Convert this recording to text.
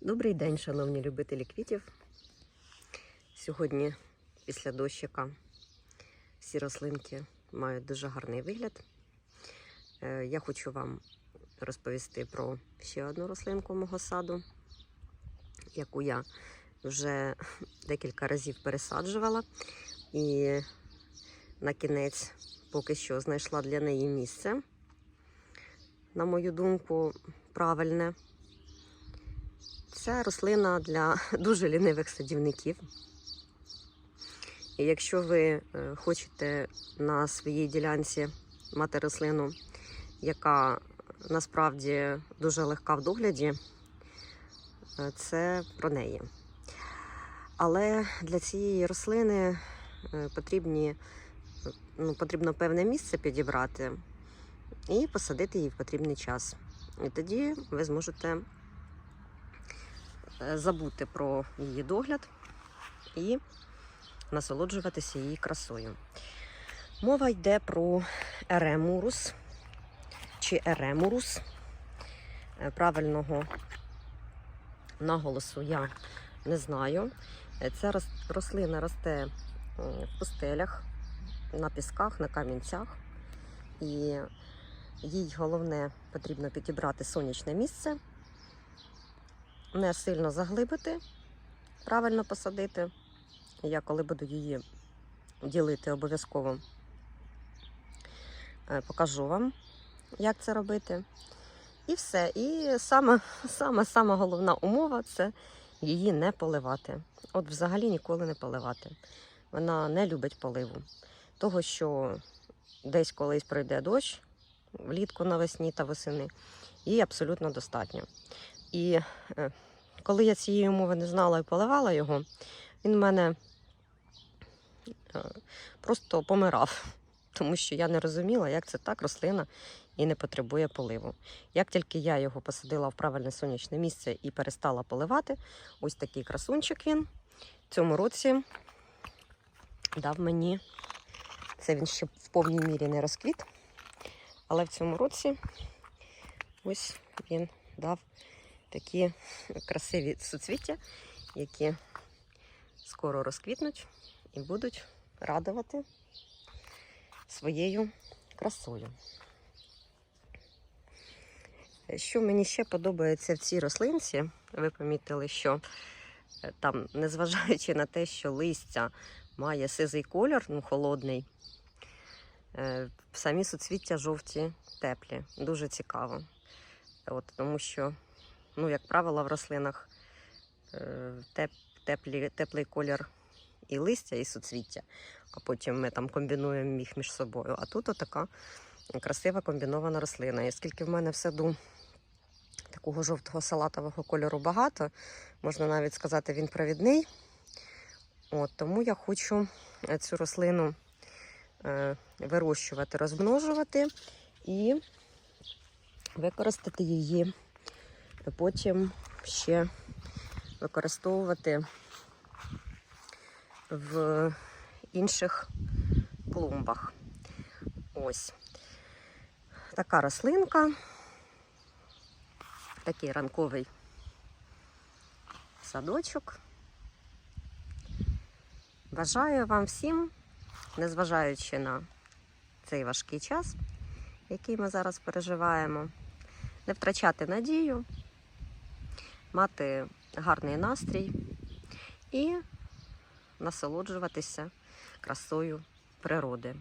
Добрий день, шановні любителі квітів. Сьогодні, після дощика, всі рослинки мають дуже гарний вигляд. Е, Я хочу вам розповісти про ще одну рослинку мого саду, яку я вже декілька разів пересаджувала. І на кінець поки що знайшла для неї місце. На мою думку, правильне. Це рослина для дуже лінивих садівників. І якщо ви е, хочете на своїй ділянці мати рослину, яка насправді дуже легка в догляді, е, це про неї. Але для цієї рослини е, потрібні, ну, потрібно певне місце підібрати і посадити її в потрібний час. І тоді ви зможете забути про її догляд і насолоджуватися її красою. Мова йде про еремурус чи еремурус. Е, Правильного наголосу я не знаю. Е, Ця рослина росте е, в пустелях, на пісках, на камінцях. І їй головне потрібно підібрати сонячне місце, не сильно заглибити, правильно посадити. Я коли буду її ділити, обов'язково е, покажу вам, як це робити. І все. І саме, саме, саме головна умова це її не поливати. От взагалі ніколи не поливати. Вона не любить поливу. Того, що десь колись пройде дощ, влітку навесні та восени, їй абсолютно достатньо. І е, коли я цієї умови не знала і поливала його, він в мене е, просто помирав, тому що я не розуміла, як це так рослина і не потребує поливу. Як тільки я його посадила в правильне сонячне місце і перестала поливати, ось такий красунчик він в цьому році дав мені. Це він ще в повній мірі не розквіт, але в цьому році ось він дав такі красиві суцвіття, які скоро розквітнуть і будуть радувати своєю красою. Що мені ще подобається в цій рослинці, ви помітили, що е, там, незважаючи на те, що листя має сизий колір, ну холодний, е, самі суцвіття жовті, теплі. Дуже цікаво. От, тому що, ну, як правило, в рослинах е, теп, теплі, теплий колір і листя, і суцвіття, а потім ми там комбінуємо їх між собою. А тут отака красива комбінована рослина. І оскільки в мене в саду такого жовтого салатового кольору багато, можна навіть сказати, він провідний. От, тому я хочу цю рослину е, вирощувати, розмножувати і використати її, потім ще використовувати в інших клумбах. Ось така рослинка, такий ранковий садочок. Бажаю вам всім, незважаючи на цей важкий час, який ми зараз переживаємо, не втрачати надію, мати гарний настрій і насолоджуватися красою природи.